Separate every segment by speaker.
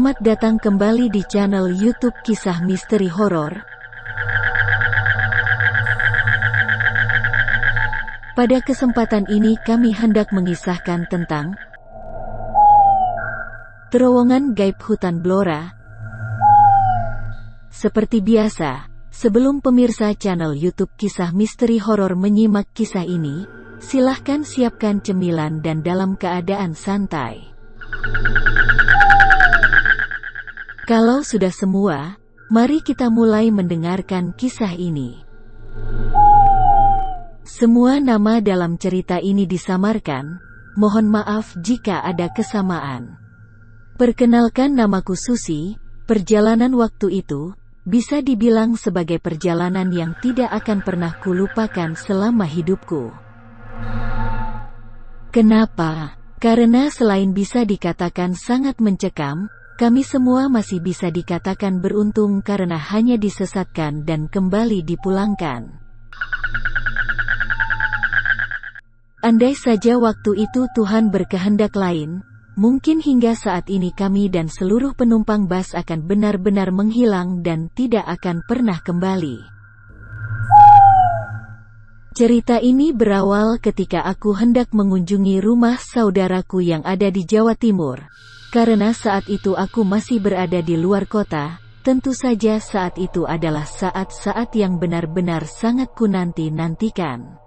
Speaker 1: Selamat datang kembali di channel YouTube Kisah Misteri Horor. Pada kesempatan ini kami hendak mengisahkan tentang terowongan gaib hutan Blora. Seperti biasa, sebelum pemirsa channel YouTube Kisah Misteri Horor menyimak kisah ini, silahkan siapkan cemilan dan dalam keadaan santai. Kalau sudah semua, mari kita mulai mendengarkan kisah ini. Semua nama dalam cerita ini disamarkan, mohon maaf jika ada kesamaan. Perkenalkan namaku Susi, perjalanan waktu itu, bisa dibilang sebagai perjalanan yang tidak akan pernah kulupakan selama hidupku. Kenapa? Karena selain bisa dikatakan sangat mencekam, kami semua masih bisa dikatakan beruntung karena hanya disesatkan dan kembali dipulangkan. Andai saja waktu itu Tuhan berkehendak lain, mungkin hingga saat ini kami dan seluruh penumpang bus akan benar-benar menghilang dan tidak akan pernah kembali. Cerita ini berawal ketika aku hendak mengunjungi rumah saudaraku yang ada di Jawa Timur, karena saat itu aku masih berada di luar kota, tentu saja saat itu adalah saat-saat yang benar-benar sangat kunanti-nantikan.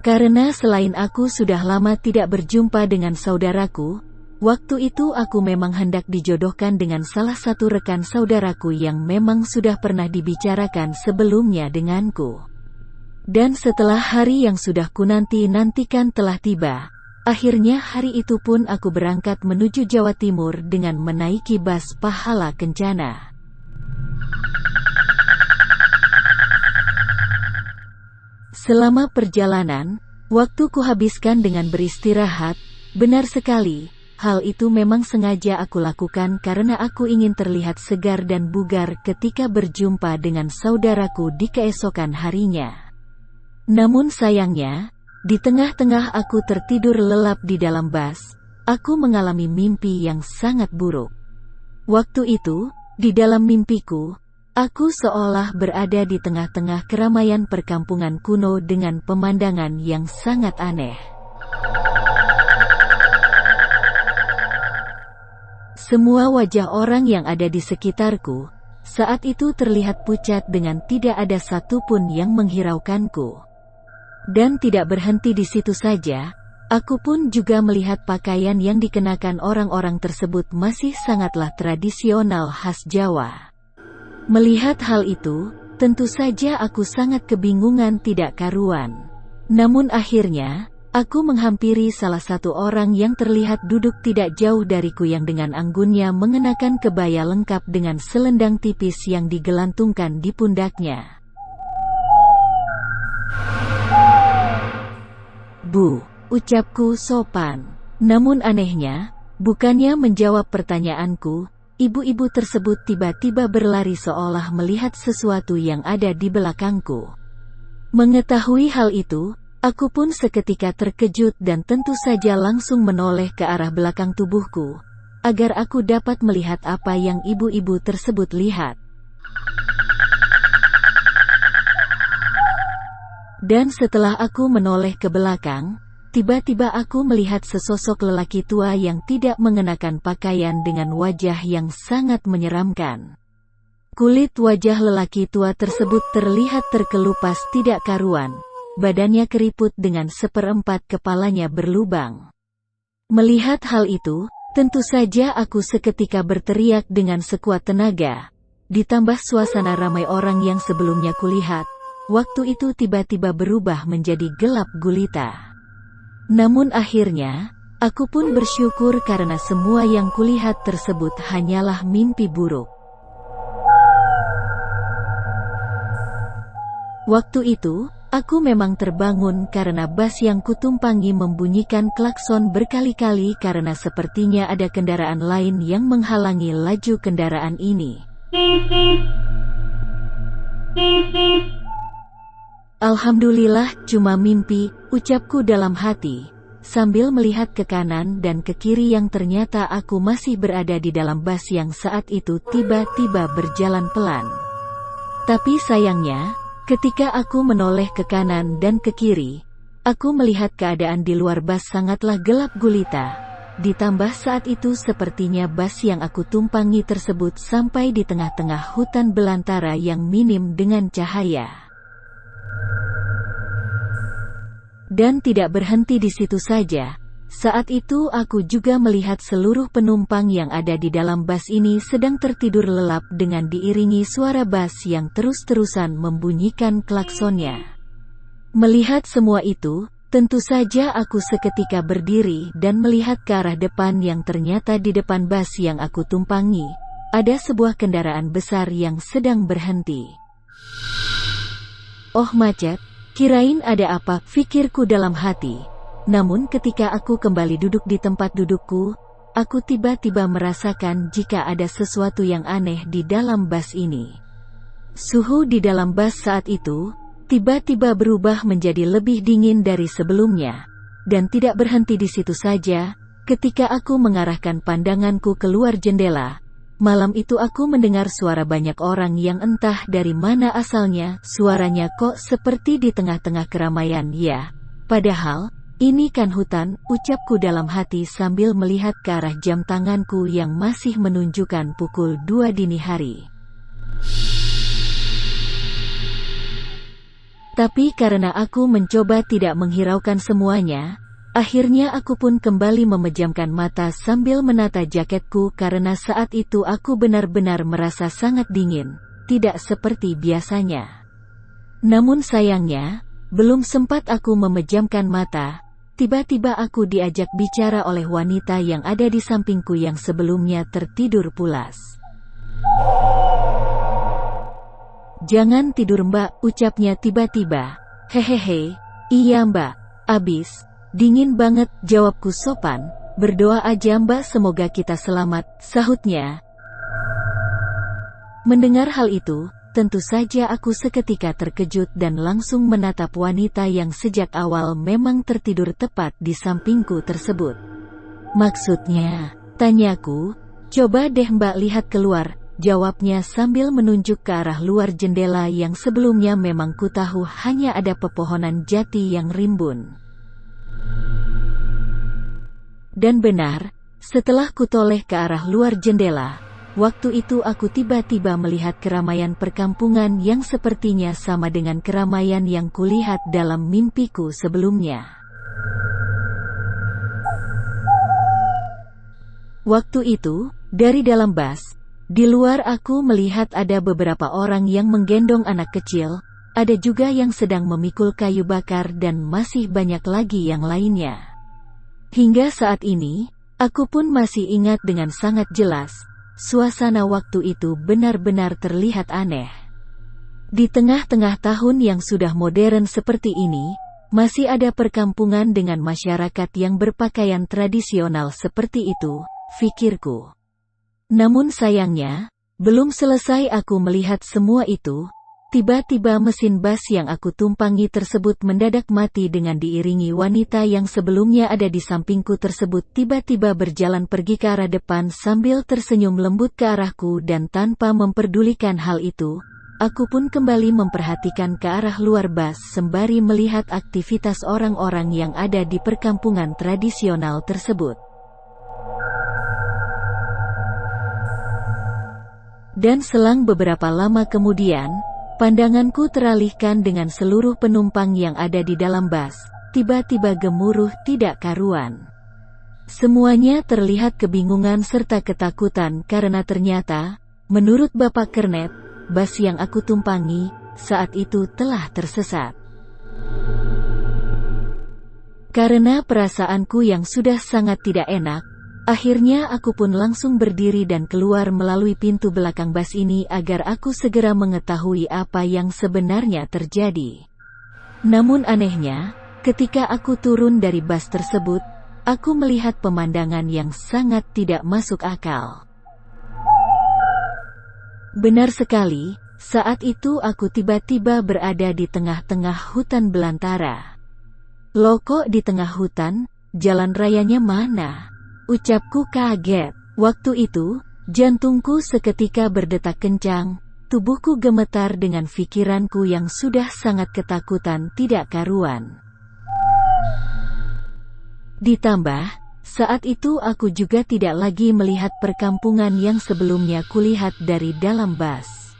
Speaker 1: Karena selain aku sudah lama tidak berjumpa dengan saudaraku, waktu itu aku memang hendak dijodohkan dengan salah satu rekan saudaraku yang memang sudah pernah dibicarakan sebelumnya denganku. Dan setelah hari yang sudah kunanti-nantikan telah tiba, Akhirnya hari itu pun aku berangkat menuju Jawa Timur dengan menaiki bas pahala kencana. Selama perjalanan, waktu kuhabiskan dengan beristirahat, benar sekali, hal itu memang sengaja aku lakukan karena aku ingin terlihat segar dan bugar ketika berjumpa dengan saudaraku di keesokan harinya. Namun sayangnya, di tengah-tengah aku tertidur lelap di dalam bas, aku mengalami mimpi yang sangat buruk. Waktu itu, di dalam mimpiku, aku seolah berada di tengah-tengah keramaian perkampungan kuno dengan pemandangan yang sangat aneh. Semua wajah orang yang ada di sekitarku, saat itu terlihat pucat dengan tidak ada satupun yang menghiraukanku. Dan tidak berhenti di situ saja, aku pun juga melihat pakaian yang dikenakan orang-orang tersebut masih sangatlah tradisional khas Jawa. Melihat hal itu, tentu saja aku sangat kebingungan tidak karuan. Namun akhirnya, aku menghampiri salah satu orang yang terlihat duduk tidak jauh dariku yang dengan anggunnya mengenakan kebaya lengkap dengan selendang tipis yang digelantungkan di pundaknya. Bu, ucapku sopan. Namun anehnya, bukannya menjawab pertanyaanku, ibu-ibu tersebut tiba-tiba berlari seolah melihat sesuatu yang ada di belakangku. Mengetahui hal itu, aku pun seketika terkejut dan tentu saja langsung menoleh ke arah belakang tubuhku, agar aku dapat melihat apa yang ibu-ibu tersebut lihat. Dan setelah aku menoleh ke belakang, tiba-tiba aku melihat sesosok lelaki tua yang tidak mengenakan pakaian dengan wajah yang sangat menyeramkan. Kulit wajah lelaki tua tersebut terlihat terkelupas tidak karuan, badannya keriput dengan seperempat kepalanya berlubang. Melihat hal itu, tentu saja aku seketika berteriak dengan sekuat tenaga. Ditambah suasana ramai orang yang sebelumnya kulihat, Waktu itu tiba-tiba berubah menjadi gelap gulita. Namun akhirnya, aku pun bersyukur karena semua yang kulihat tersebut hanyalah mimpi buruk. Waktu itu, aku memang terbangun karena bas yang kutumpangi membunyikan klakson berkali-kali karena sepertinya ada kendaraan lain yang menghalangi laju kendaraan ini. Alhamdulillah cuma mimpi, ucapku dalam hati. sambil melihat ke kanan dan ke kiri yang ternyata aku masih berada di dalam bus yang saat itu tiba-tiba berjalan pelan. Tapi sayangnya, ketika aku menoleh ke kanan dan ke kiri, aku melihat keadaan di luar bus sangatlah gelap gulita. Ditambah saat itu sepertinya bus yang aku tumpangi tersebut sampai di tengah-tengah hutan belantara yang minim dengan cahaya. Dan tidak berhenti di situ saja, saat itu aku juga melihat seluruh penumpang yang ada di dalam bus ini sedang tertidur lelap dengan diiringi suara bus yang terus-terusan membunyikan klaksonnya. Melihat semua itu, Tentu saja aku seketika berdiri dan melihat ke arah depan yang ternyata di depan bus yang aku tumpangi, ada sebuah kendaraan besar yang sedang berhenti. Oh macet, kirain ada apa, pikirku dalam hati. Namun ketika aku kembali duduk di tempat dudukku, aku tiba-tiba merasakan jika ada sesuatu yang aneh di dalam bus ini. Suhu di dalam bus saat itu, tiba-tiba berubah menjadi lebih dingin dari sebelumnya. Dan tidak berhenti di situ saja, ketika aku mengarahkan pandanganku keluar jendela, malam itu aku mendengar suara banyak orang yang entah dari mana asalnya, suaranya kok seperti di tengah-tengah keramaian ya. Padahal, ini kan hutan, ucapku dalam hati sambil melihat ke arah jam tanganku yang masih menunjukkan pukul 2 dini hari. Tapi karena aku mencoba tidak menghiraukan semuanya, akhirnya aku pun kembali memejamkan mata sambil menata jaketku karena saat itu aku benar-benar merasa sangat dingin, tidak seperti biasanya. Namun sayangnya, belum sempat aku memejamkan mata, tiba-tiba aku diajak bicara oleh wanita yang ada di sampingku yang sebelumnya tertidur pulas. Jangan tidur mbak, ucapnya tiba-tiba. Hehehe, iya mbak, abis. Dingin banget, jawabku sopan. Berdoa aja mbak semoga kita selamat, sahutnya. Mendengar hal itu, tentu saja aku seketika terkejut dan langsung menatap wanita yang sejak awal memang tertidur tepat di sampingku tersebut. Maksudnya, tanyaku, coba deh mbak lihat keluar, Jawabnya sambil menunjuk ke arah luar jendela yang sebelumnya memang kutahu hanya ada pepohonan jati yang rimbun. Dan benar, setelah kutoleh ke arah luar jendela, waktu itu aku tiba-tiba melihat keramaian perkampungan yang sepertinya sama dengan keramaian yang kulihat dalam mimpiku sebelumnya. Waktu itu, dari dalam bas, di luar aku melihat ada beberapa orang yang menggendong anak kecil, ada juga yang sedang memikul kayu bakar dan masih banyak lagi yang lainnya. Hingga saat ini, aku pun masih ingat dengan sangat jelas, suasana waktu itu benar-benar terlihat aneh. Di tengah-tengah tahun yang sudah modern seperti ini, masih ada perkampungan dengan masyarakat yang berpakaian tradisional seperti itu, fikirku. Namun sayangnya, belum selesai aku melihat semua itu, tiba-tiba mesin bas yang aku tumpangi tersebut mendadak mati dengan diiringi wanita yang sebelumnya ada di sampingku tersebut tiba-tiba berjalan pergi ke arah depan sambil tersenyum lembut ke arahku dan tanpa memperdulikan hal itu, aku pun kembali memperhatikan ke arah luar bas sembari melihat aktivitas orang-orang yang ada di perkampungan tradisional tersebut. Dan selang beberapa lama kemudian, pandanganku teralihkan dengan seluruh penumpang yang ada di dalam bus, tiba-tiba gemuruh tidak karuan. Semuanya terlihat kebingungan serta ketakutan karena ternyata, menurut Bapak Kernet, bus yang aku tumpangi, saat itu telah tersesat. Karena perasaanku yang sudah sangat tidak enak, Akhirnya aku pun langsung berdiri dan keluar melalui pintu belakang bas ini agar aku segera mengetahui apa yang sebenarnya terjadi. Namun anehnya, ketika aku turun dari bas tersebut, aku melihat pemandangan yang sangat tidak masuk akal. Benar sekali, saat itu aku tiba-tiba berada di tengah-tengah hutan belantara. Loko di tengah hutan, jalan rayanya mana? Ucapku kaget. Waktu itu, jantungku seketika berdetak kencang, tubuhku gemetar dengan pikiranku yang sudah sangat ketakutan tidak karuan. Ditambah, saat itu aku juga tidak lagi melihat perkampungan yang sebelumnya kulihat dari dalam bas.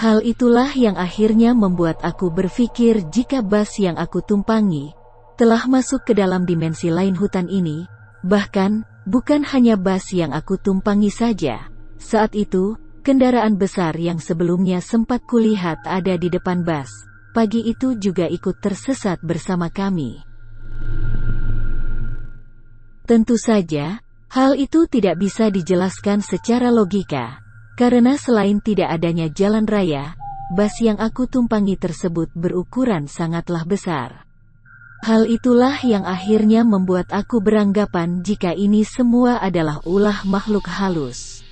Speaker 1: Hal itulah yang akhirnya membuat aku berpikir jika bas yang aku tumpangi telah masuk ke dalam dimensi lain hutan ini, bahkan bukan hanya bas yang aku tumpangi saja. Saat itu, kendaraan besar yang sebelumnya sempat kulihat ada di depan bas, pagi itu juga ikut tersesat bersama kami. Tentu saja, hal itu tidak bisa dijelaskan secara logika, karena selain tidak adanya jalan raya, bas yang aku tumpangi tersebut berukuran sangatlah besar. Hal itulah yang akhirnya membuat aku beranggapan jika ini semua adalah ulah makhluk halus.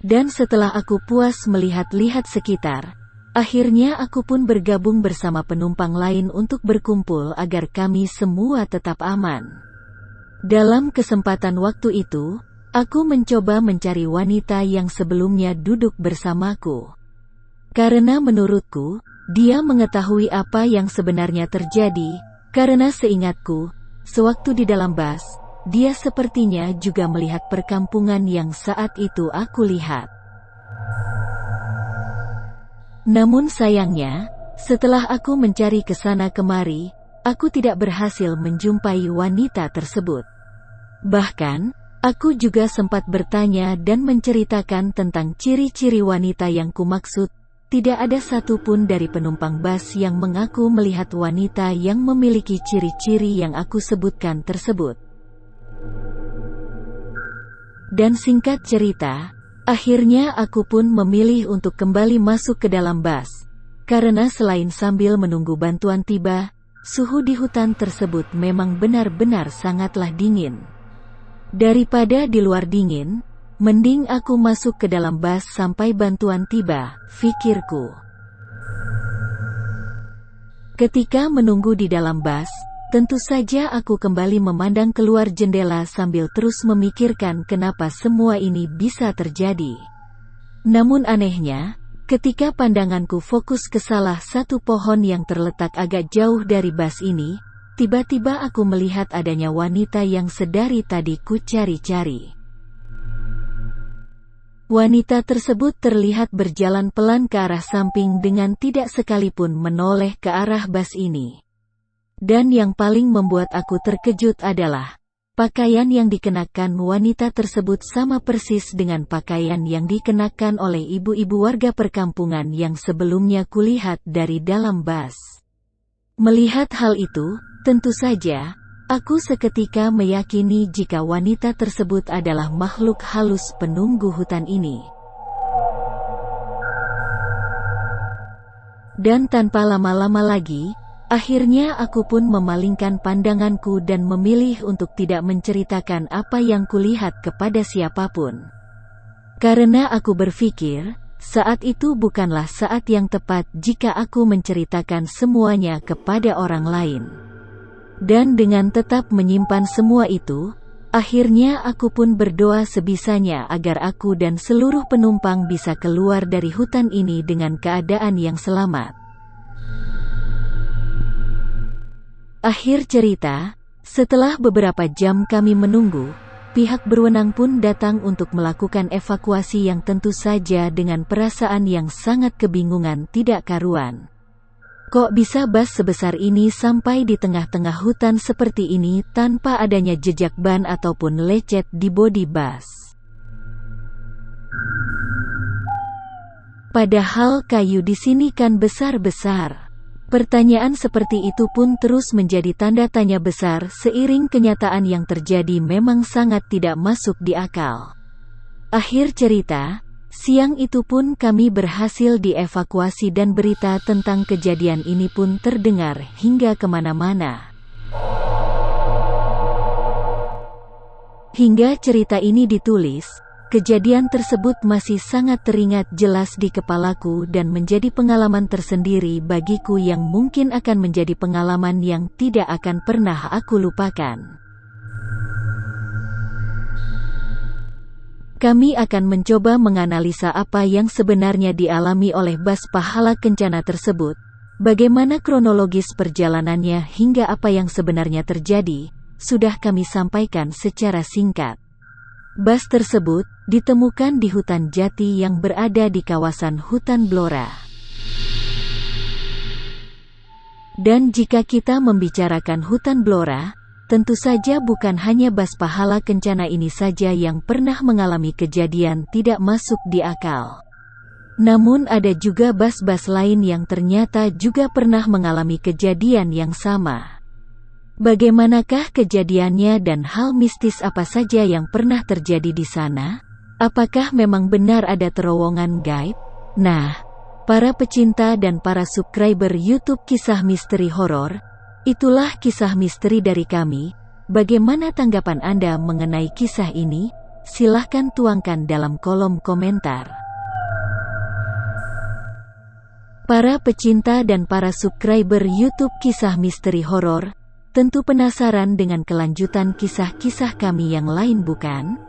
Speaker 1: Dan setelah aku puas melihat-lihat sekitar, Akhirnya aku pun bergabung bersama penumpang lain untuk berkumpul agar kami semua tetap aman. Dalam kesempatan waktu itu, aku mencoba mencari wanita yang sebelumnya duduk bersamaku. Karena menurutku, dia mengetahui apa yang sebenarnya terjadi, karena seingatku, sewaktu di dalam bas, dia sepertinya juga melihat perkampungan yang saat itu aku lihat. Namun sayangnya, setelah aku mencari ke sana kemari, aku tidak berhasil menjumpai wanita tersebut. Bahkan, aku juga sempat bertanya dan menceritakan tentang ciri-ciri wanita yang kumaksud. Tidak ada satupun dari penumpang bas yang mengaku melihat wanita yang memiliki ciri-ciri yang aku sebutkan tersebut. Dan singkat cerita, Akhirnya aku pun memilih untuk kembali masuk ke dalam bas. Karena selain sambil menunggu bantuan tiba, suhu di hutan tersebut memang benar-benar sangatlah dingin. Daripada di luar dingin, mending aku masuk ke dalam bas sampai bantuan tiba, fikirku. Ketika menunggu di dalam bas, Tentu saja aku kembali memandang keluar jendela sambil terus memikirkan kenapa semua ini bisa terjadi. Namun anehnya, ketika pandanganku fokus ke salah satu pohon yang terletak agak jauh dari bas ini, tiba-tiba aku melihat adanya wanita yang sedari tadi ku cari-cari. Wanita tersebut terlihat berjalan pelan ke arah samping dengan tidak sekalipun menoleh ke arah bas ini. Dan yang paling membuat aku terkejut adalah, pakaian yang dikenakan wanita tersebut sama persis dengan pakaian yang dikenakan oleh ibu-ibu warga perkampungan yang sebelumnya kulihat dari dalam bas. Melihat hal itu, tentu saja, aku seketika meyakini jika wanita tersebut adalah makhluk halus penunggu hutan ini. Dan tanpa lama-lama lagi, Akhirnya aku pun memalingkan pandanganku dan memilih untuk tidak menceritakan apa yang kulihat kepada siapa pun. Karena aku berpikir, saat itu bukanlah saat yang tepat jika aku menceritakan semuanya kepada orang lain. Dan dengan tetap menyimpan semua itu, akhirnya aku pun berdoa sebisanya agar aku dan seluruh penumpang bisa keluar dari hutan ini dengan keadaan yang selamat. Akhir cerita, setelah beberapa jam kami menunggu, pihak berwenang pun datang untuk melakukan evakuasi yang tentu saja dengan perasaan yang sangat kebingungan tidak karuan. Kok bisa bas sebesar ini sampai di tengah-tengah hutan seperti ini tanpa adanya jejak ban ataupun lecet di bodi bas? Padahal kayu di sini kan besar-besar. Pertanyaan seperti itu pun terus menjadi tanda tanya besar seiring kenyataan yang terjadi memang sangat tidak masuk di akal. Akhir cerita, siang itu pun kami berhasil dievakuasi dan berita tentang kejadian ini pun terdengar hingga ke mana-mana. Hingga cerita ini ditulis, Kejadian tersebut masih sangat teringat jelas di kepalaku dan menjadi pengalaman tersendiri bagiku yang mungkin akan menjadi pengalaman yang tidak akan pernah aku lupakan. Kami akan mencoba menganalisa apa yang sebenarnya dialami oleh Bas Pahala Kencana tersebut, bagaimana kronologis perjalanannya hingga apa yang sebenarnya terjadi, sudah kami sampaikan secara singkat. Bas tersebut ditemukan di hutan jati yang berada di kawasan hutan Blora. Dan jika kita membicarakan hutan Blora, tentu saja bukan hanya Bas Pahala Kencana ini saja yang pernah mengalami kejadian tidak masuk di akal. Namun ada juga bas-bas lain yang ternyata juga pernah mengalami kejadian yang sama. Bagaimanakah kejadiannya dan hal mistis apa saja yang pernah terjadi di sana? Apakah memang benar ada terowongan gaib? Nah, para pecinta dan para subscriber YouTube Kisah Misteri Horor, itulah kisah misteri dari kami. Bagaimana tanggapan Anda mengenai kisah ini? Silahkan tuangkan dalam kolom komentar. Para pecinta dan para subscriber YouTube Kisah Misteri Horor, Tentu penasaran dengan kelanjutan kisah-kisah kami yang lain bukan?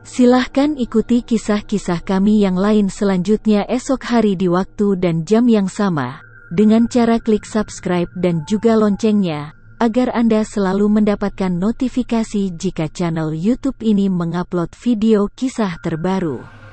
Speaker 1: Silahkan ikuti kisah-kisah kami yang lain selanjutnya esok hari di waktu dan jam yang sama, dengan cara klik subscribe dan juga loncengnya, agar Anda selalu mendapatkan notifikasi jika channel YouTube ini mengupload video kisah terbaru.